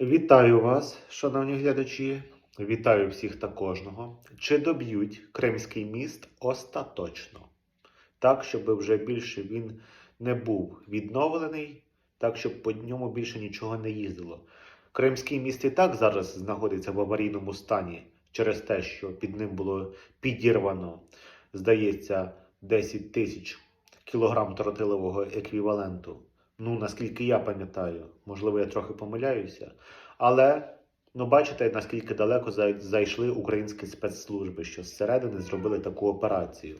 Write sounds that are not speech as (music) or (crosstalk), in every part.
Вітаю вас, шановні глядачі. Вітаю всіх та кожного. Чи доб'ють Кримський міст остаточно? Так, щоб вже більше він не був відновлений, так, щоб по ньому більше нічого не їздило. Кримський міст і так зараз знаходиться в аварійному стані через те, що під ним було підірвано, здається, 10 тисяч кілограм тротилового еквіваленту. Ну, наскільки я пам'ятаю, можливо, я трохи помиляюся. Але ну, бачите, наскільки далеко зайшли українські спецслужби, що зсередини зробили таку операцію.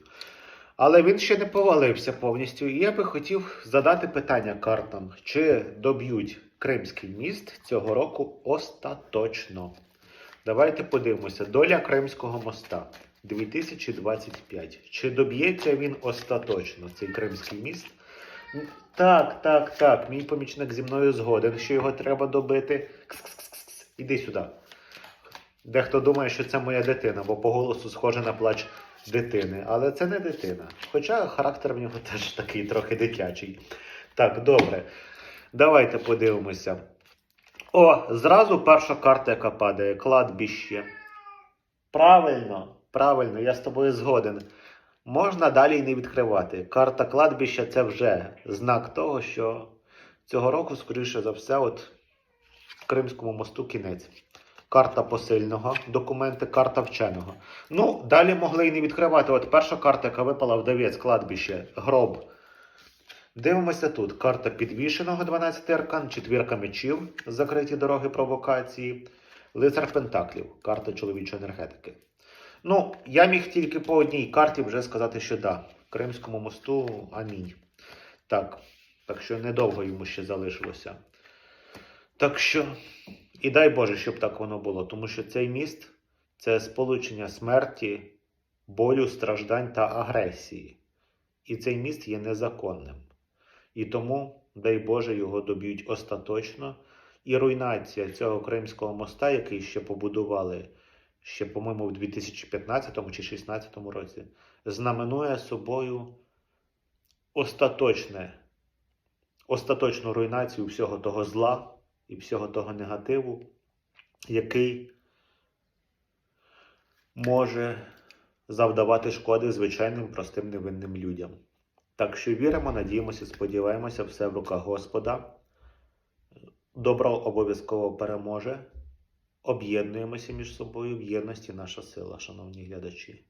Але він ще не повалився повністю. І я би хотів задати питання картам: чи доб'ють Кримський міст цього року остаточно? Давайте подивимося. Доля Кримського моста 2025. Чи доб'ється він остаточно, цей Кримський міст? Так, так, так. Мій помічник зі мною згоден, що його треба добити. Кс-кс-кс-кс. Іди сюди. Дехто думає, що це моя дитина, бо по голосу схоже на плач дитини. Але це не дитина. Хоча характер в нього (laughs) теж такий трохи дитячий. Так, добре. Давайте подивимося. О, зразу перша карта, яка падає кладбище. Правильно, правильно, я з тобою згоден. Можна далі й не відкривати. Карта кладбища це вже знак того, що цього року, скоріше за все, от Кримському мосту кінець. Карта посильного, документи, карта вченого. Ну, далі могли й не відкривати. От перша карта, яка випала вдавець, кладбище, гроб. Дивимося тут. Карта підвішеного 12 аркан, четвірка мечів, закриті дороги провокації, лицар Пентаклів, карта чоловічої енергетики. Ну, я міг тільки по одній карті вже сказати, що да. Кримському мосту амінь. Так, так що недовго йому ще залишилося. Так що, і дай Боже, щоб так воно було, тому що цей міст це сполучення смерті, болю, страждань та агресії. І цей міст є незаконним. І тому, дай Боже, його доб'ють остаточно. І руйнація цього Кримського моста, який ще побудували ще, по-моєму, в 2015 чи 2016 році, знаменує собою остаточне, остаточну руйнацію всього того зла і всього того негативу, який може завдавати шкоди звичайним простим невинним людям. Так що віримо, надіємося, сподіваємося, все в руках Господа. Добро обов'язково переможе. Об'єднуємося між собою в єдності наша сила, шановні глядачі.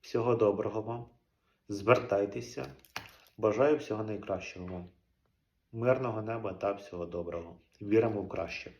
Всього доброго вам. Звертайтеся. Бажаю всього найкращого вам. Мирного неба та всього доброго. Віримо в краще.